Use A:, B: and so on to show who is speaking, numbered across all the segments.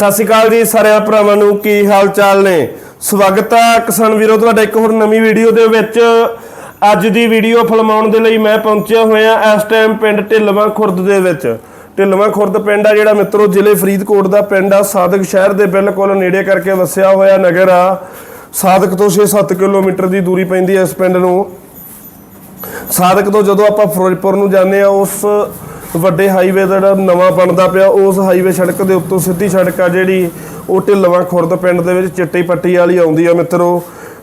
A: ਸਤਿ ਸ਼੍ਰੀ ਅਕਾਲ ਜੀ ਸਾਰਿਆਂ ਭਰਾਵਾਂ ਨੂੰ, ਕੀ ਹਾਲ ਚਾਲ ਨੇ? ਸਵਾਗਤ ਹੈ ਕਿਸਾਨ ਵੀਰੋ, ਤੁਹਾਡਾ ਇੱਕ ਹੋਰ ਨਵੀਂ ਵੀਡੀਓ ਦੇ ਵਿੱਚ। ਅੱਜ ਦੀ ਵੀਡੀਓ ਫਿਲਮਾਉਣ ਦੇ ਲਈ ਮੈਂ ਪਹੁੰਚਿਆ ਹੋਇਆ ਇਸ ਟਾਈਮ ਪਿੰਡ ਢਿੱਲਵਾਂ ਖੁਰਦ ਦੇ ਵਿੱਚ। ਢਿੱਲਵਾਂ ਖੁਰਦ ਪਿੰਡ ਆ ਜਿਹੜਾ ਮਿੱਤਰੋ, ਜ਼ਿਲ੍ਹੇ ਫਰੀਦਕੋਟ ਦਾ ਪਿੰਡ ਆ। ਸਾਦਕ ਸ਼ਹਿਰ ਦੇ ਬਿਲਕੁਲ ਨੇੜੇ ਕਰਕੇ ਵਸਿਆ ਹੋਇਆ ਨਗਰ ਆ। ਸਾਦਕ ਤੋਂ 6-7 ਕਿਲੋਮੀਟਰ ਦੀ ਦੂਰੀ ਪੈਂਦੀ ਹੈ ਇਸ ਪਿੰਡ ਨੂੰ। ਸਾਦਕ ਤੋਂ ਜਦੋਂ ਆਪਾਂ ਫਿਰੋਜ਼ਪੁਰ ਨੂੰ ਜਾਂਦੇ ਆ, ਉਸ ਵੱਡੇ ਹਾਈਵੇ ਦਾ ਜਿਹੜਾ ਨਵਾਂ ਬਣਦਾ ਪਿਆ, ਉਸ ਹਾਈਵੇ ਸੜਕ ਦੇ ਉੱਤੋਂ ਸਿੱਧੀ ਸੜਕ ਆ ਜਿਹੜੀ, ਉਹ ਢਿੱਲਵਾਂ ਖੁਰਦ ਪਿੰਡ ਦੇ ਵਿੱਚ ਚਿੱਟੀ ਪੱਟੀ ਵਾਲੀ ਆਉਂਦੀ ਆ ਮਿੱਤਰੋ।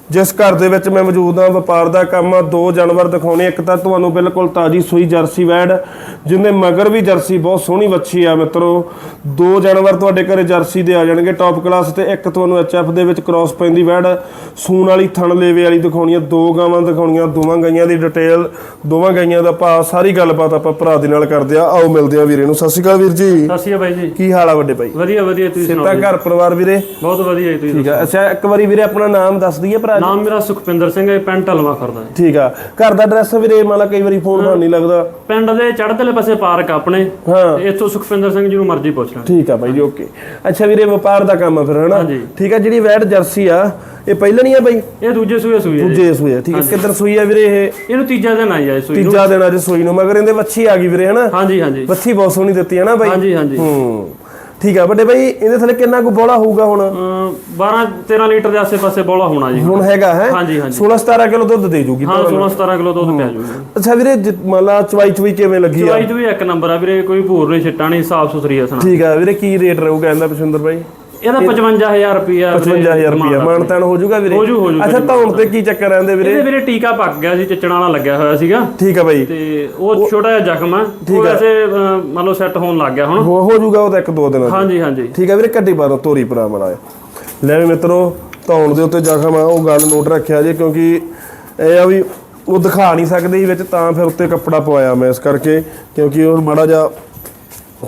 A: ਜਿਸ ਘਰ ਦੇ ਵਿੱਚ ਮੈਂ ਮੌਜੂਦ ਹਾਂ ਵਪਾਰ ਦਾ ਕੰਮ ਆ ਦੋ ਜਾਨਵਰ ਦਿਖਾਉਣੇ ਇੱਕ ਤਾਂ ਤੁਹਾਨੂੰ ਬਿਲਕੁਲ ਤਾਜੀ ਸੂਈ ਜਰਸੀ ਵੈੜ ਜਿਹਦੇ ਮਗਰ ਵੀ ਜਰਸੀ ਬਹੁਤ ਸੋਹਣੀ ਵੱਛੀ ਆ ਮਿੱਤਰੋ। ਦੋ ਜਾਨਵਰ ਤੁਹਾਡੇ ਘਰੇ ਜਰਸੀ ਦੇ ਆ ਜਾਣਗੇ ਟੌਪ ਕਲਾਸ ਤੇ ਇੱਕ ਤੁਹਾਨੂੰ ਐਚਐਫ ਦੇ ਵਿੱਚ ਕ੍ਰਾਸ ਪੈਂਦੀ ਵੈੜ ਸੂਣ ਵਾਲੀ ਥਣ ਲੇਵੇ ਵਾਲੀ ਦਿਖਾਉਣੀ ਆ ਦੋ ਗਾਵਾਂ ਦਿਖਾਉਣੀਆਂ ਦੋਵਾਂ ਗਾਈਆਂ ਦੀ ਡਿਟੇਲ ਦੋਵਾਂ ਗਾਈਆਂ ਦਾ ਭਾਅ ਸਾਰੀ ਗੱਲਬਾਤ ਆਪਾਂ ਭਰਾ ਦੇ ਨਾਲ ਕਰਦੇ ਆ। ਆਓ ਮਿਲਦੇ ਆ ਵੀਰੇ ਨੂੰ। ਸਤਿ ਸ਼੍ਰੀ ਅਕਾਲ ਵੀਰ ਜੀ।
B: ਸਤਿ ਸ਼੍ਰੀ ਅਕਾਲ ਬਾਈ ਜੀ।
A: ਕੀ ਹਾਲ ਆ ਵੱਡੇ ਭਾਈ?
B: ਵਧੀਆ ਵਧੀਆ ਤੁਸੀਂ ਸੁਣਾਓ
A: ਘਰ ਪਰਿਵਾਰ ਵੀਰੇ?
B: ਬਹੁਤ ਵਧੀਆ ਜੀ ਤੁਸੀਂ
A: ਠੀਕ ਆ। ਅੱਛਾ ਇੱਕ ਵਾਰੀ ਵੀਰੇ ਆਪਣਾ ਨਾਮ ਦੱਸ ਦਈਏ ਭਰਾ ਜੀ
B: ਨਾਮ ਮੇਰਾ ਸੁਖਪਿੰਦਰ ਸਿੰਘ ਹੈ ਪਿੰਡ ਢਲਵਾ ਕਰਦਾ ਹੈ।
A: ਠੀਕ ਆ। ਘਰ ਦਾ ਐਡਰੈਸ ਵੀਰੇ ਮੰਨ ਲਾ ਕਈ ਵਾਰੀ ਫੋਨ ਫਾਨ ਨਹੀਂ ਲੱਗਦਾ।
B: ਪਿੰਡ ਦੇ ਚੜ੍ਹਦਲੇ ਪਾਸੇ ਪਾਰਕ ਆ ਆਪਣੇ।
A: ਹਾਂ।
B: ਤੇ ਇੱਥੋਂ ਸੁਖਪਿੰਦਰ ਸਿੰਘ ਜੀ ਨੂੰ ਮਰਜ਼ੀ ਪੁੱਛ ਲੈਣ।
A: ਠੀਕ ਆ ਬਾਈ ਜੀ ਓਕੇ ਅੱਛਾ ਵੀਰੇ ਵਪਾਰ ਦਾ ਕੰਮ ਆ ਫਿਰ ਹਨਾ?
B: ਹਾਂਜੀ।
A: ਠੀਕ ਆ ਜਿਹੜੀ ਵੈਟ ਜਰਸੀ ਆ ਇਹ ਪਹਿਲਾਂ ਨਹੀਂ ਆ ਬਾਈ?
B: ਇਹ ਦੂਜੇ ਸੂਏ ਸੂਏ ਜੀ।
A: ਦੂਜੇ ਸੂਏ ਆ ਠੀਕ ਆ। ਕਿੱਧਰ ਸੂਈ ਆ ਵੀਰੇ ਇਹ?
B: ਇਹਨੂੰ ਤੀਜਾ ਦਿਨ ਆਈ ਜਾਏ ਸੂਈ ਨੂੰ।
A: ਤੀਜਾ ਦਿਨ ਅੱਜ ਸੂਈ ਨੂੰ ਮਗਰ ਇਹਦੇ ਵੱਛੀ ਆ ਗਈ ਵੀਰੇ ਹਨਾ?
B: ਹਾਂਜੀ ਹਾਂਜੀ।
A: ਵੱਛੀ ਬਹੁਤ ਸੋਹਣੀ ਦਿੱਤੀ ਹੈ ਨਾ ਬਾਈ?
B: ਹਾਂਜੀ ਹਾਂਜੀ।
A: ਹੂੰ। ਠੀਕ ਆ ਵੱਡੇ ਬਾਈ ਇਹਦੇ ਥੱਲੇ ਕਿੰਨਾ ਕੁ ਬੋਲਾ ਹੋਊਗਾ ਹੁਣ?
B: ਅਮ 12 13 ਲੀਟਰ ਦੇ ਆਸੇ-ਪਾਸੇ ਬੋਲਾ ਹੋਣਾ ਜੀ
A: ਹੁਣ। ਹੈਗਾ ਹੈ?
B: ਹਾਂਜੀ ਹਾਂਜੀ।
A: 16 17 ਕਿਲੋ ਦੁੱਧ ਦੇ ਜੂਗੀ
B: ਹਾਂ 16 17 ਕਿਲੋ ਦੁੱਧ ਪਿਆ ਜੂਗਾ।
A: ਅੱਛਾ ਵੀਰੇ ਮੰਨ ਲਾ ਚਵਾਈ ਚਵਾਈ ਕਿਵੇਂ ਲੱਗੀ ਆ?
B: ਚਵਾਈ ਚ ਵੀ ਇੱਕ ਨੰਬਰ ਆ ਵੀਰੇ ਕੋਈ ਭੂਰ ਨਹੀਂ ਛਿੱਟਾ ਨਹੀਂ ਸਾਫ਼ ਸੁਥਰੀ ਆ ਸਣਾ।
A: ਠੀਕ ਆ ਵੀਰੇ ਕੀ ਰੇਟ ਰਹੂਗਾ ਇਹਦਾ ਪਸ਼ਵਿੰਦਰ ਬਾਈ?
B: ਇਹਦਾ 55000 ਰੁਪਿਆ
A: 55000 ਰੁਪਿਆ ਮਾਨਤਾਨ ਹੋ ਜਾਊਗਾ ਵੀਰੇ
B: ਹੋ ਜੂ, ਹੋ ਜੂ,
A: ਅੱਛਾ ਧੌਣ ਤੇ ਕੀ ਚੱਕਰ ਆਂਦੇ ਵੀਰੇ?
B: ਇਹਦੇ ਵੀਰੇ ਟੀਕਾ ਪੱਕ ਗਿਆ ਸੀ ਚਿੱਚਣਾ ਵਾਲਾ ਲੱਗਿਆ ਹੋਇਆ ਸੀਗਾ।
A: ਠੀਕ ਆ ਬਾਈ।
B: ਤੇ ਉਹ ਛੋਟਾ ਜਿਹਾ ਜ਼ਖਮ ਆ। ਉਹ ਵੈਸੇ ਮੰਨ ਲਓ ਸੈੱਟ ਹੋਣ ਲੱਗ ਗਿਆ ਹੁਣ।
A: ਹੋ ਹੋ ਜਾਊਗਾ ਉਹ ਤਾਂ ਇੱਕ ਦੋ ਦਿਨਾਂ
B: ਹਾਂਜੀ ਹਾਂਜੀ।
A: ਠੀਕ ਆ ਵੀਰੇ ਕੱਢੀ ਬਾਰੋ ਤੋਰੀ ਭਰਾ ਬਣਾਇਆ ਲੈ ਵੀ ਮਿੱਤਰੋ ਧੌਣ ਦੇ ਉੱਤੇ ਜ਼ਖਮ ਆ ਉਹ ਗੱਲ ਨੋਟ ਰੱਖਿਆ ਜੇ ਕਿਉਂਕਿ ਇਹ ਆ ਵੀ ਉਹ ਦਿਖਾ ਨਹੀਂ ਸਕਦੇ ਸੀ ਵਿੱਚ ਤਾਂ ਫਿਰ ਉੱਤੇ ਕੱਪੜਾ ਪਵਾਇਆ ਮੈਂ ਇਸ ਕਰਕੇ ਕਿਉਂਕਿ ਉਹ ਮਾੜਾ ਜਿਹਾ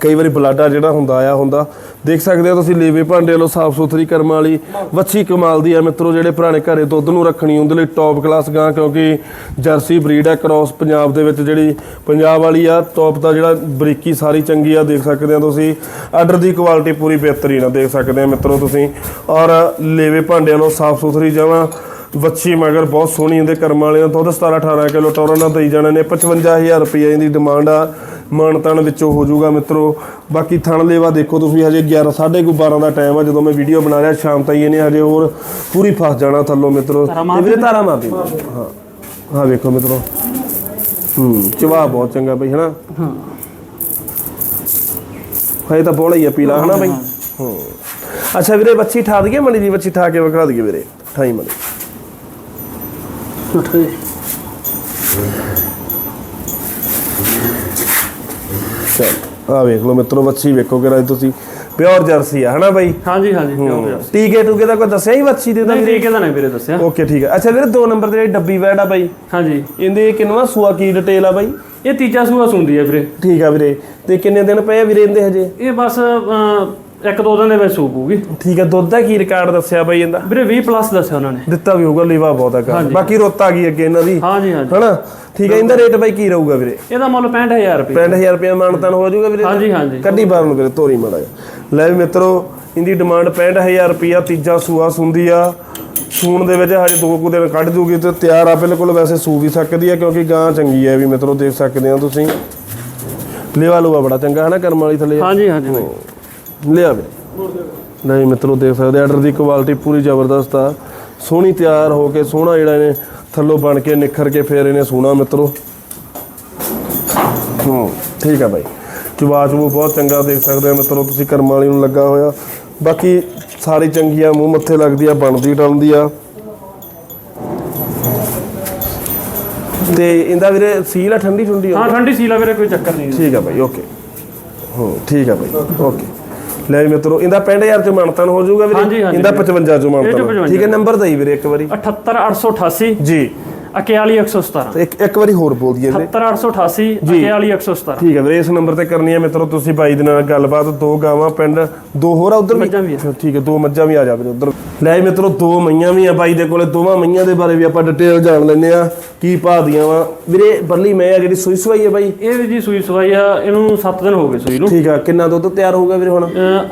A: ਕਈ ਵਾਰੀ ਬਲਾਡਾ ਜਿਹੜਾ ਹੁੰਦਾ ਆ ਹੁੰਦਾ। ਦੇਖ ਸਕਦੇ ਹੋ ਤੁਸੀਂ ਲੇਵੇ ਭਾਂਡੇ ਲੋ ਸਾਫ਼ ਸੁਥਰੀ ਕਰਮਾਂ ਵਾਲੀ, ਵੱਛੀ ਕਮਾਲ ਦੀ ਆ ਮਿੱਤਰੋ, ਜਿਹੜੇ ਪੁਰਾਣੇ ਘਰੇ ਦੁੱਧ ਨੂੰ ਰੱਖਣੀ, ਉਹਦੇ ਲਈ ਟੌਪ ਕਲਾਸ ਗਾਂ, ਕਿਉਂਕਿ ਜਰਸੀ ਬਰੀਡ ਹੈ ਕ੍ਰਾਸ ਪੰਜਾਬ ਦੇ ਵਿੱਚ ਜਿਹੜੀ ਪੰਜਾਬ ਵਾਲੀ ਆ ਟੌਪ ਦਾ ਜਿਹੜਾ ਬਰੀਕੀ ਸਾਰੀ ਚੰਗੀ ਆ, ਦੇਖ ਸਕਦੇ ਹੋ ਤੁਸੀਂ। ਆਰਡਰ ਦੀ ਕੁਆਲਿਟੀ ਪੂਰੀ ਬਿਹਤਰੀਨ ਆ, ਦੇਖ ਸਕਦੇ ਆ ਮਿੱਤਰੋ ਤੁਸੀਂ। ਔਰ ਲੇਵੇ ਭਾਂਡਿਆਂ ਨੂੰ ਸਾਫ਼ ਸੁਥਰੀ ਜਮਾਂ, ਵੱਛੀ ਮਗਰ ਬਹੁਤ ਸੋਹਣੀ ਇਹਦੇ ਕਰਮਾਂ ਵਾਲੇ ਦਾ ਦੁੱਧ 17 18 ਕਿਲੋ ਟੋਰਾਂ ਨਾਲ ਦੇਈ ਜਾਣੇ ਨੇ 55000 ਰੁਪਏ ਇਹਦੀ ਡਿਮਾਂਡ ਆ। ਮਾਨਤਾਨ ਵਿੱਚੋਂ ਹੋ ਜਾਊਗਾ ਮਿੱਤਰੋ। ਬਾਕੀ ਥਣ ਲੇਵਾ ਦੇਖੋ ਤੁਸੀਂ ਹਜੇ 11 12:30 ਦਾ ਟਾਈਮ ਆ ਜਦੋਂ ਮੈਂ ਵੀਡੀਓ ਬਣਾ ਰਿਹਾ ਸ਼ਾਮ ਤਾਈਂ ਇਹਨੇ ਹਜੇ ਹੋਰ ਪੂਰੀ ਫਸ ਜਾਣਾ ਥੱਲੋਂ ਮਿੱਤਰੋ। ਤੇ ਵੀਰੇ ਧਾਰਾ ਮਾਰਦੀ ਹਾਂ। ਹਾਂ ਵੇਖੋ ਮਿੱਤਰੋ। ਹੂੰ ਚਵਾ ਬਹੁਤ ਚੰਗਾ ਬਈ ਹਨਾ?
B: ਹਾਂ।
A: ਹਜੇ ਤਾਂ ਬੋਲਾ ਹੀ ਆ ਪੀਲਾ ਹਨਾ ਬਈ? ਹੂੰ। ਅੱਛਾ ਵੀਰੇ ਬੱਚੀ ਠਾ ਦਈਏ ਮਣੀ ਦੀ ਬੱਚੀ ਠਾ ਕੇ ਵਿਖਾ ਦਈਏ ਵੀਰੇ। ਠਾਈ ਮਣੀ। ਚਲ ਆ ਵੇਖ ਲਓ ਮਿੱਤਰੋ ਵੱਛੀ ਵੇਖੋ ਕਿਰਾ ਤੁਸੀਂ ਪਿਓਰ ਜਰਸੀ ਆ ਹਨਾ ਬਾਈ?
B: ਹਾਂਜੀ ਹਾਂਜੀ ਕਿਉਂ ਪਿਆ
A: ਟੀਕੇ ਟੂਕੇ ਦਾ ਕੋਈ ਦੱਸਿਆ ਹੀ ਵੱਛੀ ਦੇ ਦਾ
B: ਨਹੀਂ ਠੀਕ ਹੈ ਤਾਂ ਨਹੀਂ ਵੀਰੇ ਦੱਸਿਆ।
A: ਓਕੇ ਠੀਕ ਹੈ ਅੱਛਾ ਵੀਰੇ ਦੋ ਨੰਬਰ ਤੇ ਜਿਹੜੀ ਡੱਬੀ ਵੈੜ ਆ ਬਾਈ।
B: ਹਾਂਜੀ।
A: ਇਹਦੇ ਕਿੰਨਵਾ ਸੂਆ ਕੀ ਡਿਟੇਲ ਆ ਬਾਈ?
B: ਇਹ ਤੀਜਾ ਸੂਆ ਸੁੰਦੀ ਹੈ ਵੀਰੇ।
A: ਠੀਕ ਆ ਵੀਰੇ। ਤੇ ਕਿੰਨੇ ਦਿਨ ਪਏ ਆ ਵੀਰੇ ਇਹਦੇ ਹਜੇ?
B: ਇਹ ਬਸ ਇੱਕ ਦੋ ਦਿਨ ਦੇ ਵਿੱਚ ਸੂਪ ਹੋਊਗੀ
A: ਠੀਕ ਆ ਦੁੱਧ ਦਾ ਕੀ ਰਿਕਾਰਡ ਦੱਸਿਆ ਬਾਈ ਇਹਦਾ?
B: ਵੀਰੇ 20 ਪਲੱਸ ਦੱਸਿਆ ਉਹਨਾਂ ਨੇ।
A: ਦਿੱਤਾ ਵੀ ਹੋਊਗਾ ਲੀਵਾ ਬਹੁਤ ਹੈਗਾ ਬਾਕੀ ਰੁੱਤ ਆ ਗਈ ਅੱਗੇ ਇਹਨਾਂ ਦੀ।
B: ਹਾਂਜੀ ਹਾਂਜੀ।
A: ਹਨਾ? ਠੀਕ ਹੈ ਇਹਦਾ ਰੇਟ ਬਾਈ ਕੀ ਰਹੂਗਾ ਵੀਰੇ?
B: ਇਹਦਾ ਮੁੱਲ 65000 ਰੁਪਏ।
A: 65000 ਰੁਪਏ ਮਾਨਤਾਨ ਹੋ ਜਾਊਗਾ ਵੀਰੇ
B: ਹਾਂਜੀ ਹਾਂਜੀ।
A: ਕੱਢੀ ਬਾਹਰ ਨੂੰ ਵੀਰੇ ਤੋਰੀ ਮਾੜਾ। ਲੈ ਵੀ ਮਿੱਤਰੋ ਇਹਦੀ ਡਿਮਾਂਡ 65000 ਰੁਪਿਆ ਤੀਜਾ ਸੂਆ ਸੁੰਦੀ ਆ। ਸੂਣ ਦੇ ਵਿੱਚ ਹਜੇ ਦੋ ਕੁ ਦਿਨ ਕੱਢ ਜੂਗੀ ਤੇ ਤਿਆਰ ਆ ਬਿਲਕੁਲ ਵੈਸੇ ਸੂ ਵੀ ਸਕਦੀ ਆ ਕਿਉਂਕਿ ਗਾਂ ਚੰਗੀ ਆ ਵੀ ਮਿੱਤਰੋ ਦੇਖ ਸਕਦੇ ਆ ਤੁਸੀਂ। ਲੇਵਾ ਲੂਆ ਬੜਾ ਚੰਗਾ ਹੈ ਨਾ ਕਰਮ ਵਾਲੀ ਥੱਲੇ।
B: ਹਾਂਜੀ ਹਾਂਜੀ।
A: ਲਿਆ ਵੀਰੇ ਨਹੀਂ ਮਿੱਤਰੋ ਦੇਖ ਸਕਦੇ ਆਰਡਰ ਦੀ ਕੁਆਲਿਟੀ ਪੂਰੀ ਜ਼ਬਰਦਸਤ ਆ। ਸੋਹਣੀ ਤਿਆਰ ਹੋ ਕੇ ਸੋਹਣਾ ਜਿਹੜਾ ਇਹਨੇ ਥੱਲੋਂ ਬਣ ਕੇ ਨਿਖਰ ਕੇ ਫੇਰ ਇਹਨੇ ਸੋਹਣਾ ਮਿੱਤਰੋ। ਹੂੰ ਠੀਕ ਆ ਬਾਈ। ਚਵਾਚ ਉਹ ਬਹੁਤ ਚੰਗਾ ਦੇਖ ਸਕਦੇ ਆ ਮਿੱਤਰੋ ਤੁਸੀਂ ਕਰਮ ਵਾਲੀ ਨੂੰ ਲੱਗਾ ਹੋਇਆ। ਬਾਕੀ ਸਾਰੀ ਚੰਗੀ ਆ ਮੂੰਹ ਮੱਥੇ ਲੱਗਦੀ ਆ ਬਣਦੀ ਟਲਦੀ ਆ। ਤੇ ਇਹਦਾ ਵੀਰੇ ਸੀਲ ਆ ਠੰਡੀ ਠੰਡੀ?
B: ਹਾਂ ਠੰਡੀ ਸੀਲਾ ਵੀਰੇ ਕੋਈ ਚੱਕਰ ਨਹੀਂ।
A: ਠੀਕ ਆ ਬਾਈ ਓਕੇ। ਹੂੰ ਠੀਕ ਆ ਬਾਈ ਓਕੇ। ਲੈ ਵੀ ਮਿੱਤਰੋ ਇਹਦਾ 65000 ਚ ਮਾਨਤਨ ਹੋ ਜਾਊਗਾ ਵੀਰੇ? ਇਹਦਾ 55 ਚ ਮਾਨਤਨ
B: 55
A: ਠੀਕ ਹੈ ਨੰਬਰ ਦਈ ਵੀਰੇ ਇੱਕ ਵਾਰੀ।
B: 78888
A: ਜੀ।
B: ਅਕਿਆਲੀ 117
A: ਤੇ ਇੱਕ ਇੱਕ ਵਾਰੀ ਹੋਰ ਬੋਲ ਦਈਏ ਵੀਰੇ
B: 70888 ਅਕਿਆਲੀ 117
A: ਠੀਕ ਹੈ ਵੀਰੇ ਇਸ ਨੰਬਰ ਤੇ ਕਰਨੀ ਹੈ ਮਿੱਤਰੋ ਤੁਸੀਂ ਬਾਈ ਦੇ ਨਾਲ ਗੱਲਬਾਤ ਦੋ ਗਾਵਾਂ ਪਿੰਡ ਦੋ ਹੋਰ ਆ ਉਧਰ ਵੀ?
B: ਆ।
A: ਠੀਕ ਹੈ ਦੋ ਮੱਝਾਂ ਵੀ ਆ ਜਾ ਵੀਰੇ ਉਧਰ। ਲੈ ਮਿੱਤਰੋ ਦੋ ਮਈਆਂ ਵੀ ਆ ਬਾਈ ਦੇ ਕੋਲੇ ਦੋਵਾਂ ਮਈਆਂ ਦੇ ਬਾਰੇ ਵੀ ਆਪਾਂ ਡਿਟੇਲ ਜਾਣ ਲੈਂਦੇ ਆ ਕੀ ਭਾਅ ਦੀਆਂ ਵਾ। ਵੀਰੇ ਬੱਲੀ ਮੈਂ ਆ ਜਿਹੜੀ ਸੂਈ ਸਵਾਈ ਹੈ ਬਾਈ?
B: ਇਹ ਜੀ ਸੂਈ ਸਵਾਈ ਆ ਇਹਨੂੰ 7 ਦਿਨ ਹੋ ਗਏ ਸੂਈ ਨੂੰ।
A: ਠੀਕ ਆ ਕਿੰਨਾ ਦੁੱਧ ਤਿਆਰ ਹੋਊਗਾ ਵੀਰੇ ਹੁਣ?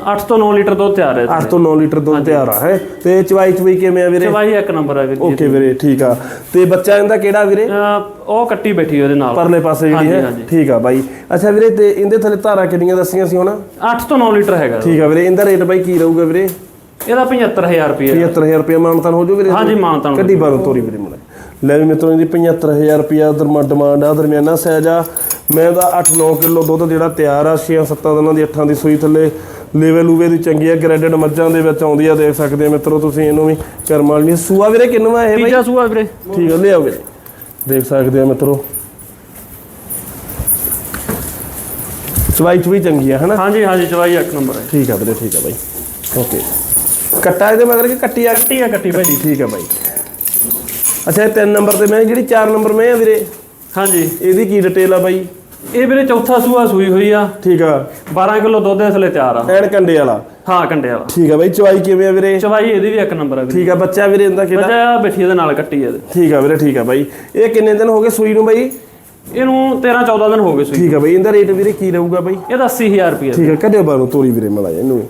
B: 8 ਤੋਂ 9 ਲੀਟਰ ਦੁੱਧ ਤਿਆਰ ਹੈ
A: 8 ਤੋਂ 9 ਲੀਟਰ ਦੁੱਧ ਤਿਆਰ ਆ ਹੈ? ਤੇ ਚਵਾਈ ਚਵਾਈ ਕਿਵੇਂ ਆ ਵੀਰੇ?
B: ਚਵਾਈ ਇੱਕ ਨੰਬਰ ਹੈ ਵੀਰ
A: ਓਕੇ ਵੀਰੇ ਠੀਕ ਆ। ਤੇ ਬੱਚਾ ਇਹਦਾ ਕਿਹੜਾ ਵੀਰੇ?
B: ਅਹ ਉਹ ਕੱਟੀ ਬੈਠੀ ਉਹਦੇ ਨਾਲ।
A: ਪਰਲੇ ਪਾਸੇ ਜਿਹੜੀ ਹੈ।
B: ਹਾਂਜੀ।
A: ਠੀਕ ਆ ਬਾਈ। ਅੱਛਾ ਵੀਰੇ ਤੇ ਇਹਦੇ ਥੱਲੇ ਧਾਰਾ ਕਿੰਨੀਆਂ ਦੱਸੀਆਂ ਸੀ ਹੁਣ?
B: 8 ਤੋਂ 9 ਲੀਟਰ ਹੈਗਾ।
A: ਠੀਕ ਆ ਵੀਰੇ ਇਹਦਾ ਰੇਟ ਬਾਈ ਕੀ ਰਹੂਗਾ ਵੀਰੇ?
B: ਇਹਦਾ 75000 ਰੁਪਏ
A: 75000 ਰੁਪਏ ਮਾਨਤਾਨ ਹੋ ਜੋ ਵੀਰੇ?
B: ਹਾਂਜੀ ਮਾਨਤਾਨ
A: ਕੱਢੀ ਬਾਰੋ ਤੋਰੀ ਵੀਰੇ ਮੁੰਡੇ। ਲੈ ਵੀ ਮਿੱਤਰੋ ਇਹਦੀ 75000 ਰੁਪਿਆ ਦਰਮਾ ਡਿਮਾਂਡ ਆ ਦਰਮਿਆਨਾ ਸਾਈਜ਼ ਆ। ਮੈਂ ਦਾ 8-9 ਕਿਲੋ ਦੁੱਧ ਜਿਹੜਾ ਤਿਆਰ ਆ 6-7 ਦਿਨਾਂ ਦੀ 8 ਦੀ ਸੂਈ ਥੱਲੇ। ਲੇਵੇ ਲੂਵੇ ਦੀ ਚੰਗੀ ਆ ਗ੍ਰੈਡਡ ਮੱਝਾਂ ਦੇ ਵਿੱਚ ਆਉਂਦੀ ਆ ਦੇਖ ਸਕਦੇ ਆ ਮਿੱਤਰੋ ਤੁਸੀਂ ਇਹਨੂੰ ਵੀ ਕਰਮ ਵਾਲੀ ਸੂਆ ਵੀਰੇ ਕਿੰਨਵਾ ਇਹ ਬਾਈ?
B: ਤੀਜਾ ਸੂਆ ਵੀਰੇ।
A: ਠੀਕ ਆ ਲਿਆਓ ਵੀਰੇ। ਦੇਖ ਸਕਦੇ ਆ ਮਿੱਤਰੋ। ਚਵਾਈ ਚਵਾਈ ਚੰਗੀ ਆ ਹਨਾ?
B: ਹਾਂਜੀ ਹਾਂਜੀ ਚਵਾਈ ਇੱਕ ਨੰਬਰ ਹੈ।
A: ਠੀਕ ਆ ਵੀਰੇ ਠੀਕ ਆ ਬਾਈ। ਓਕੇ। ਕੱਟਾ ਇਹਦੇ ਮਗਰ ਕਿ ਕੱਟੀ ਆ?
B: ਕੱਟੀ ਆ ਕੱਟੀ ਭਾਈ।
A: ਠੀਕ ਆ ਬਾਈ। ਅੱਛਾ ਇਹ ਤਿੰਨ ਨੰਬਰ ਤੇ ਮੈਂ ਜਿਹੜੀ 4 ਨੰਬਰ ਮੈਂ ਆ ਵੀਰੇ।
B: ਹਾਂਜੀ।
A: ਇਹਦੀ ਕੀ ਡਿਟੇਲ ਆ ਬਾਈ?
B: ਇਹ ਵੀਰੇ ਚੌਥਾ ਸੂਆ ਸੂਈ ਹੋਈ ਆ।
A: ਠੀਕ ਆ।
B: 12 ਕਿਲੋ ਦੁੱਧ ਇਸ ਲਈ ਤਿਆਰ ਆ।
A: ਐਨ ਕੰਡੇ ਵਾਲਾ?
B: ਹਾਂ ਕੰਡੇ ਵਾਲਾ।
A: ਠੀਕ ਆ ਬਾਈ ਚਵਾਈ ਕਿਵੇਂ ਆ ਵੀਰੇ?
B: ਚਵਾਈ ਇਹਦੀ ਵੀ ਇੱਕ ਨੰਬਰ ਹੈ ਵੀਰੇ।
A: ਠੀਕ ਆ ਬੱਚਾ ਵੀਰੇ ਇਹਦਾ ਕਿਹੜਾ?
B: ਬੱਚਾ ਬੈਠੀ ਇਹਦੇ ਨਾਲ ਕੱਟੀ ਇਹਦੇ।
A: ਠੀਕ ਆ ਵੀਰੇ ਠੀਕ ਆ ਬਾਈ। ਇਹ ਕਿੰਨੇ ਦਿਨ ਹੋ ਗਏ ਸੂਈ ਨੂੰ ਬਾਈ?
B: ਇਹਨੂੰ 13 14 ਦਿਨ ਹੋ ਗਏ ਸੂਈ
A: ਠੀਕ ਆ ਬਾਈ ਇਹਦਾ ਰੇਟ ਵੀਰੇ ਕੀ ਰਹੂਗਾ ਬਾਈ?
B: ਇਹਦਾ 80000 ਰੁਪਏ
A: ਠੀਕ ਆ ਕਦੇ ਬਾਰੂ ਤੋਰੀ ਵੀਰੇ ਮਲਾ ਇਹਨੂੰ।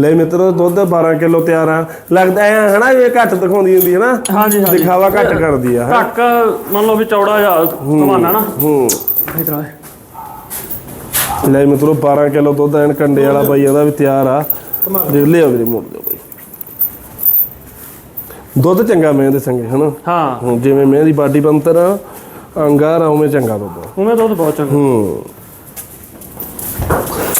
A: ਲੈ ਮਿੱਤਰੋ ਦੁੱਧ 12 ਕਿਲੋ ਤਿਆਰ ਆ। ਲੱਗਦਾ ਐ ਹਨਾ ਇਹ ਘੱਟ ਦਿਖਾਉਂਦੀ ਹੁੰਦੀ ਹੈ ਨਾ?
B: ਹਾਂਜੀ ਹਾਂਜੀ।
A: ਦਿਖਾਵਾ ਘੱਟ ਕਰਦੀ ਆ ਹੈਂ।
B: ਢੱਕ ਮੰਨ ਲਓ ਵੀ ਚੌੜਾ ਜਿਹਾ ਕਮਾਨਾ ਨਾ।
A: ਹੂੰ
B: ਇਧਰ ਆ।
A: ਲੈ ਮਿੱਤਰੋ 12 ਕਿਲੋ ਦੁੱਧ ਐਨ ਕੰਡੇ ਵਾਲਾ ਬਾਈ ਇਹਦਾ ਵੀ ਤਿਆਰ ਆ। ਦੇਖ ਲਿਆ ਵੀਰੇ ਮੋੜ ਦਿਓ ਬਾਈ। ਦੁੱਧ ਚੰਗਾ ਮੈਂ ਦੇ ਸੰਗੇ ਹਨਾ?
B: ਹਾਂ।
A: ਜਿਵੇਂ ਮੈਂ ਦੀ ਬਾਡੀ ਬੰਤਰ ਆ ਅੰਗਾਰ ਉਵੇਂ ਚੰਗਾ ਦੁੱਧ
B: ਉਵੇਂ ਦੁੱਧ ਬਹੁਤ ਚੰਗਾ।
A: ਹੂੰ।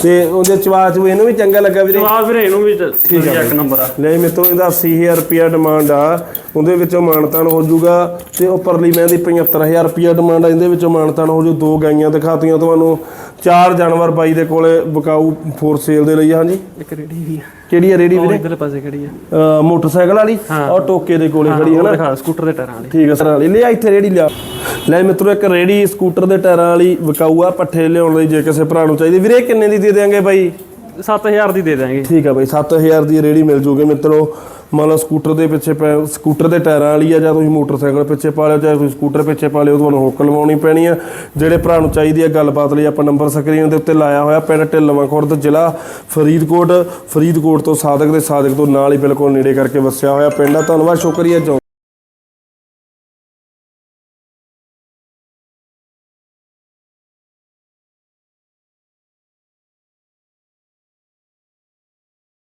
A: ਤੇ ਉਹਦੇ ਚਵਾਚ ਵੀ ਇਹਨੂੰ ਵੀ ਚੰਗਾ ਲੱਗਾ ਵੀਰੇ।
B: ਸਵਾਦ ਵੀਰੇ ਇਹਨੂੰ ਵੀ ਠੀਕ ਹੈ ਇੱਕ ਨੰਬਰ ਆ।
A: ਲੈ ਮਿੱਤਰੋ ਇਹਦਾ 80000 ਰੁਪਿਆ ਡਿਮਾਂਡ ਆ। ਉਹਦੇ ਵਿੱਚੋਂ ਮਾਨਤਾਨ ਹੋ ਜਾਊਗਾ ਤੇ ਉੱਪਰਲੀ ਮੈਂ ਦੀ 75000 ਰੁਪਿਆ ਡਿਮਾਂਡ ਆ। ਇਹਦੇ ਵਿੱਚੋਂ ਮਾਨਤਾਨ ਹੋ ਜੂ ਦੋ ਗਾਈਆਂ ਦਿਖਾਤੀਆਂ ਤੁਹਾਨੂੰ। ਚਾਰ ਜਾਨਵਰ ਬਾਈ ਦੇ ਕੋਲੇ ਵਿਕਾਊ ਫੋਰ ਸੇਲ ਦੇ ਲਈ ਆ, ਹਾਂਜੀ।
B: ਇੱਕ ਰੇੜੀ ਵੀ ਆ।
A: ਕਿਹੜੀ ਆ ਰੇੜੀ
B: ਉਹ
A: ਵੀਰੇ?
B: ਇਧਰਲੇ ਪਾਸੇ ਖੜੀ ਆ।
A: ਅਹ ਮੋਟਰਸਾਈਕਲ ਵਾਲੀ?
B: ਹਾਂ।
A: ਔਰ ਟੋਕੇ ਦੇ ਕੋਲੇ ਖੜੀ ਹੈ ਨਾ।
B: ਦਿਖਾ ਸਕੂਟਰ ਦੇ ਟਾਇਰਾਂ ਵਾਲੀ।
A: ਠੀਕ ਹੈ ਸਰ ਵਾਲੀ। ਲਿਆ ਇੱਥੇ ਰੇੜੀ ਲਿਆ। ਲੈ ਮਿੱਤਰੋ ਇੱਕ ਰੇੜੀ ਸਕੂਟਰ ਦੇ ਟਾਇਰਾਂ ਵਾਲੀ ਵਿਕਾਊ ਆ ਪੱਠੇ ਲਿਆਉਣ ਲਈ ਜੇ ਕਿਸੇ ਭਰਾ ਨੂੰ ਚਾਹੀਦੀ। ਵੀਰੇ ਇਹ ਕਿੰਨੇ ਦੀ ਦੇ ਦੇਾਂਗੇ ਬਾਈ?
B: 7000 ਦੀ ਦੇ ਦਾਂਗੇ
A: ਠੀਕ ਆ ਬਾਈ 7000 ਦੀ ਰੇੜੀ ਮਿਲ ਜੂਗੀ ਮਿੱਤਰੋ। ਮੰਨ ਲਓ ਸਕੂਟਰ ਦੇ ਪਿੱਛੇ ਪੈ- ਸਕੂਟਰ ਦੇ ਟਾਇਰਾਂ ਵਾਲੀ ਆ ਜਾਂ ਤੁਸੀਂ ਮੋਟਰਸਾਈਕਲ ਪਿੱਛੇ ਪਾ ਲਿਓ ਜਾਂ ਤੁਸੀਂ ਸਕੂਟਰ ਪਿੱਛੇ ਪਾ ਲਿਓ, ਤੁਹਾਨੂੰ ਹੁੱਕ ਲਵਾਉਣੀ ਪੈਣੀ ਆ। ਜਿਹੜੇ ਭਰਾ ਨੂੰ ਚਾਹੀਦੀ ਆ ਗੱਲਬਾਤ ਲਈ ਆਪਾਂ ਨੰਬਰ ਸਕਰੀਨ ਦੇ ਉੱਤੇ ਲਾਇਆ ਹੋਇਆ, ਪਿੰਡ ਢਿੱਲਵਾਂ ਖੁਰਦ ਜ਼ਿਲ੍ਹਾ ਫਰੀਦਕੋਟ। ਫਰੀਦਕੋਟ ਤੋਂ ਸਾਦਕ ਦੇ ਸਾਦਕ ਤੋਂ ਨਾਲ ਹੀ ਬਿਲਕੁਲ ਨੇੜੇ ਕਰਕੇ ਵਸਿਆ ਹੋਇਆ ਪਿੰਡ ਆ। ਧੰਨਵਾਦ, ਸ਼ੁਕਰੀਆ ਜੋ